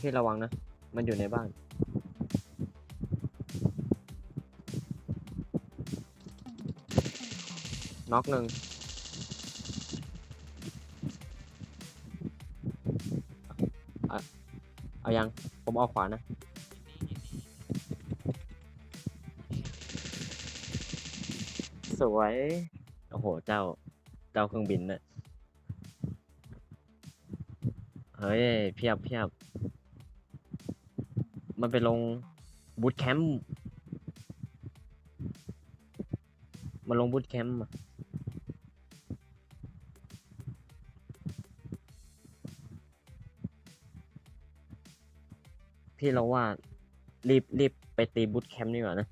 พี่ระวังนะ มันอยู่ในบ้าน น็อกหนึ่งอะเอายัง ผมออกขวานะ สวย โอ้โห เจ้า เจ้าเครื่องบินน่ะ เฮ้ย เพียบเพียบ มันไปลงบูตแคมป์มันลงบูตแคมป์พี่เราว่ารีบรีบไปตีบูตแคมป์ดีกว่านะ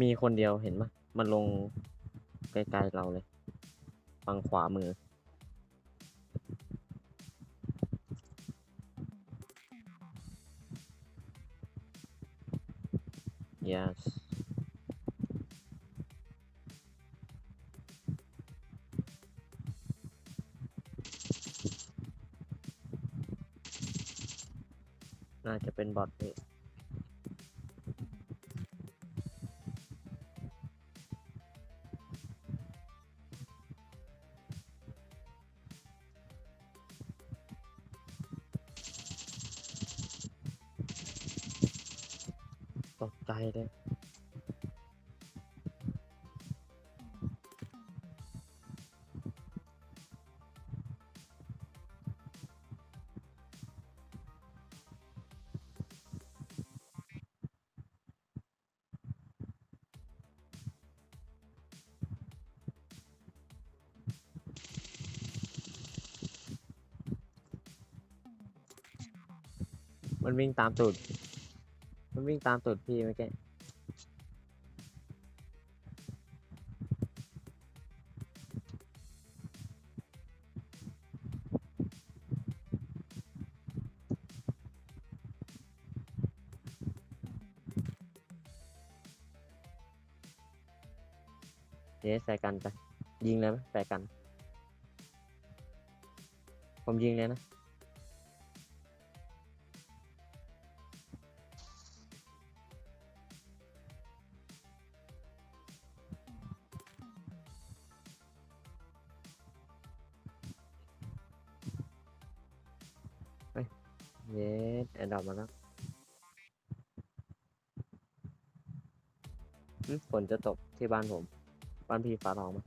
มีคนเดียวเห็นไหมมันลงไกลๆเราเลย ฝั่งขวามือ yes น่าจะเป็นบอทพี่ ใจเลยมันวิ่งตามตูด มันวิ่งตามตูดพี่เมื่อกี้เดี๋ยวใส่กันไปยิงเลยไหมใส่กัน ผมยิงเลยนะ เย้แอดดอปมาแล้วฝนจะตกที่บ้านผม บ้านพี่ฟ้าร้องมั้ย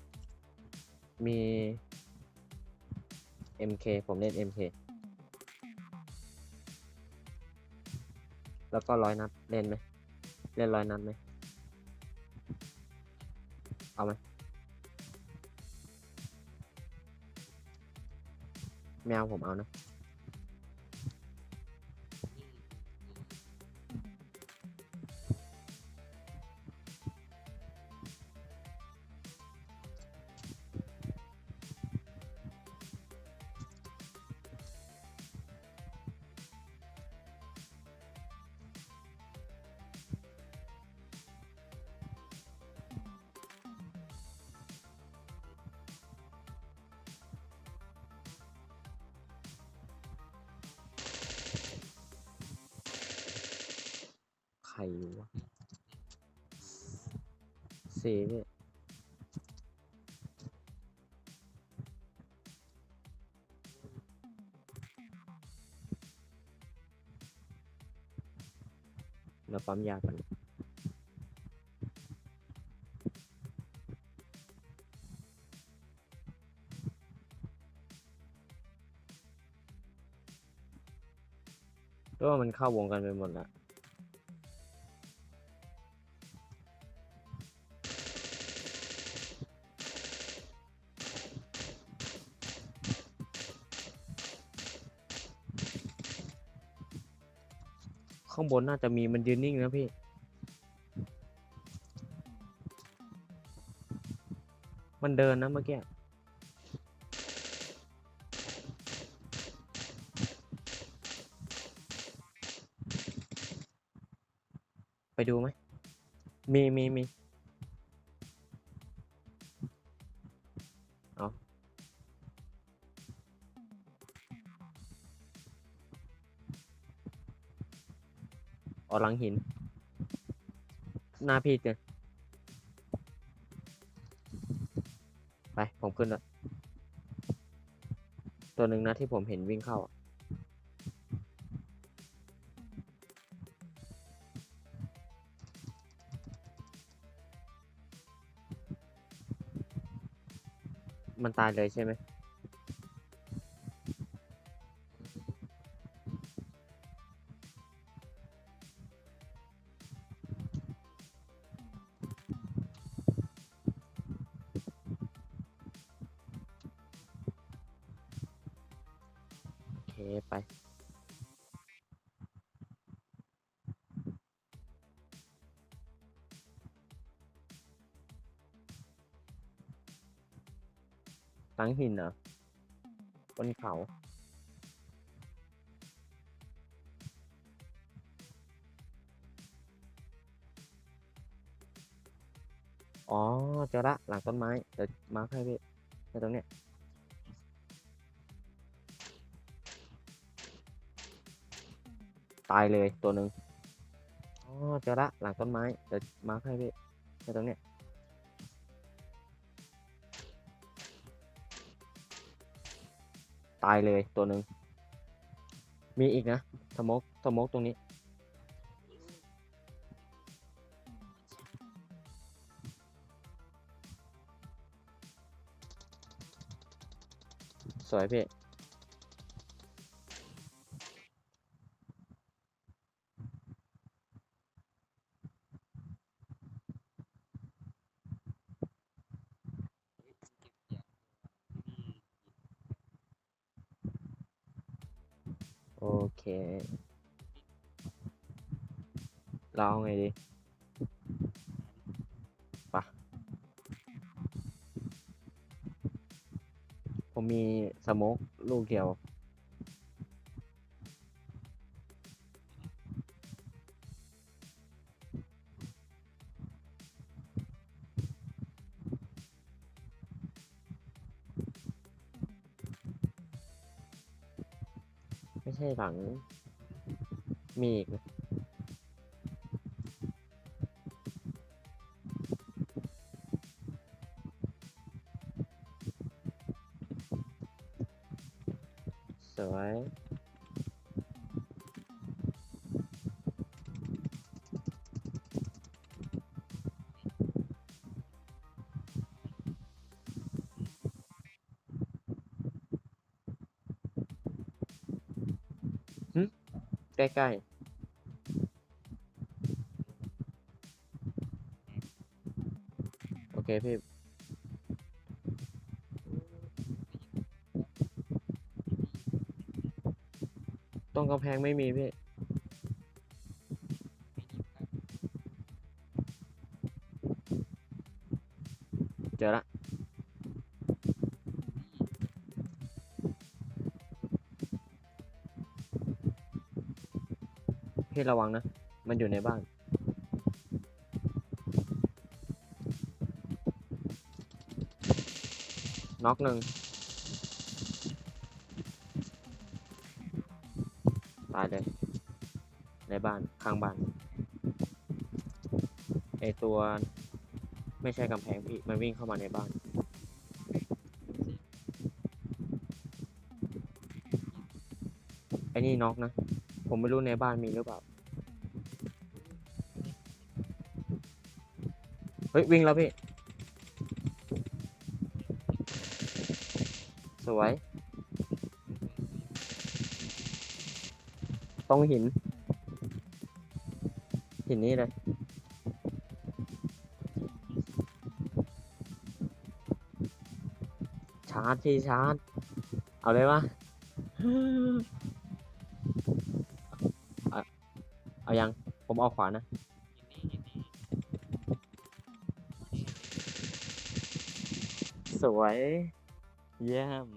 มี MK ผมเล่น MK แล้วก็ร้อยนัดเล่นไหม เล่นร้อยนัดไหม เอาไหมไม่เอาผมเอานะ ใครวะสี่พี่เราปั๊มยากันก็มันเข้าวงกันไปหมดแล้วางบนน่าจะมีมันยืนนิ่งนะพี่ มันเดินนะเมื่อกี้ ไปดูไหม มีมีมีเอา อ๋อหลังหิน หน้าพี่เจอไป ผมขึ้นล้วตัวหนึ่งนะที่ผมเห็นวิ่งเข้าอมันตายเลยใช่ไหม ไปตั้งหินเหรอบนเขาอ๋อเจอละหลังต้นไม้ เดี๋ยวมาร์คให้พี่ในตรงเนี้ย ตายเลยตัวหนึ่งอ๋อเจอละหลังต้นไม้เดี๋ยวมาร์คให้พี่ในตรงเนี้ยตายเลยตัวหนึ่งมีอีกนะสมกสมกตรงนี้สวยพี่ โอเค เราเอาไงดีปะผมมีสโมกลูกเดียว ไม่ใช่หลัง มีอีกสวย ใกล้ๆ โอเคพี่ตรงกำแพงไม่มีพี่เจอละ พี่ระวังนะ มันอยู่ในบ้าน น็อกหนึ่งตายเลย ในบ้าน ข้างบ้าน ไอตัวไม่ใช่กำแพงพี่ มันวิ่งเข้ามาในบ้านไอ้นี่น็อกนะ ผมไม่รู้ในบ้านมีหรือเปล่า เฮ้ย วิ่งแล้วพี่ สวยตรงหิน หินนี้เลยชาร์จพี่ชาร์จ เอาเลยวะ เอายัง ผมเอาขวานะ สวย เยี่ยม